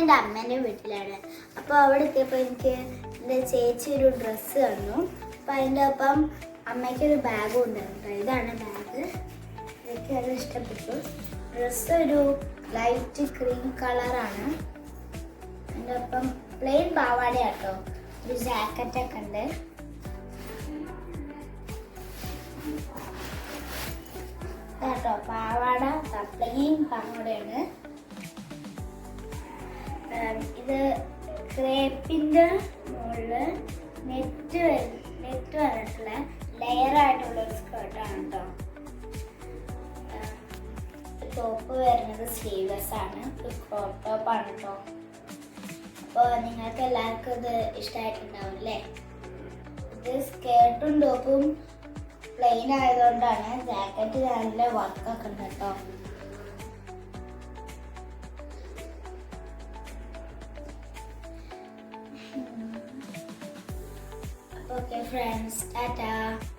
എന്റെ അമ്മേന്റെ വീട്ടിലാണ്. അപ്പോൾ അവിടെ എത്തിയപ്പോൾ എനിക്ക് എന്റെ ചേച്ചി ഒരു ഡ്രസ്സ് തന്നു. അപ്പോൾ അതിന്റെ ഒപ്പം അമ്മയ്ക്കൊരു ബാഗും ഉണ്ടായിരുന്നു ഇതാണ് ബാഗ് എനിക്ക് അത് ഇഷ്ടപ്പെട്ടു. ഡ്രസ്സ് ഒരു ലൈറ്റ് ക്രീം കളറാണ് അതിന്റെ ഒപ്പം പ്ലെയിൻ പാവാടയാട്ടോ ഒരു ജാക്കറ്റൊക്കെ ഉണ്ട്. കേട്ടോ പാവാട പ്ലെയിൻ പാവാടയാണ് ഇത് ക്രേപ്പിന്റെ മുകളിൽ നെറ്റ് നെറ്റ് വന്നിട്ടുള്ള ലെയർ ആയിട്ടുള്ള ഒരു സ്കേർട്ടാണ് കേട്ടോ ടോപ്പ് വരുന്നത് സ്ലീവ്ലെസ് ആണ്. ഒരു ക്രോപ്പ് ടോപ്പ് ആണ് കേട്ടോ അപ്പോൾ നിങ്ങൾക്ക് എല്ലാവർക്കും ഇത് ഇഷ്ടമായിട്ടുണ്ടാവും അല്ലേ ഇത് സ്കേർട്ടും ടോപ്പും പ്ലെയിൻ ആയതുകൊണ്ടാണ് ജാക്കറ്റ് നല്ല വർക്കൊക്കെ ഉണ്ട് കേട്ടോ Okay, friends. Ta-ta. Uh,